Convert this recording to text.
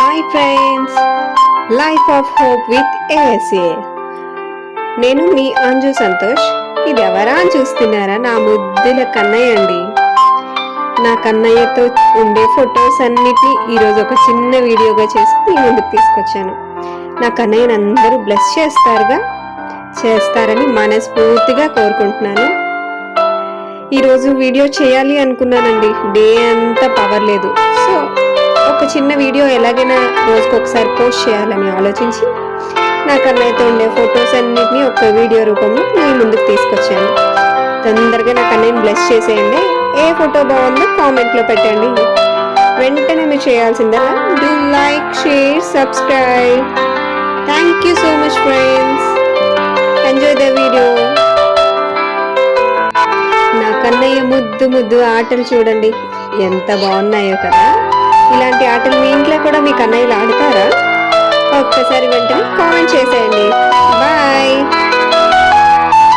Hi friends life of hope with ASA నేను మీ అంజు సంతోష్. ఇది ఎవరా అని చూస్తున్నారా? నా ముద్దుల కన్నయ్య అండి. నా కన్నయ్యతో ఉండే ఫొటోస్ అన్నిటినీ ఈరోజు ఒక చిన్న వీడియోగా చేసి మీ ముందుకు తీసుకొచ్చాను. నా కన్నయ్యని అందరూ బ్లెస్ చేస్తారుగా? చేస్తారని మనస్ఫూర్తిగా కోరుకుంటున్నాను. ఈరోజు వీడియో చేయాలి అనుకున్నానండి. డే అంతా పవర్ లేదు. సో చిన్న వీడియో ఎలాగైనా రోజుకి ఒకసారి పోస్ట్ చేయాలని ఆలోచించి నా కన్నయ్యతో ఉండే ఫొటోస్ అన్నిటిని ఒక వీడియో రూపంలో మీ ముందుకు తీసుకొచ్చాను. తొందరగా నా కన్నయ్యని బ్లెస్ చేసేయండి. ఏ ఫోటో బాగుందో కామెంట్లో పెట్టండి. వెంటనే మీరు చేయాల్సిందల్లా do like share subscribe. Thank you so much friends. Enjoy the video. నా కన్నయ్య ముద్దు ముద్దు ఆటలు చూడండి. ఎంత బాగున్నాయో కదా. ఇలాంటి ఆటలు మీ ఇంట్లో కూడా మీ కన్నయ్యలు ఆడతారా? ఒక్కసారి వెంటనే కామెంట్ చేసేయండి.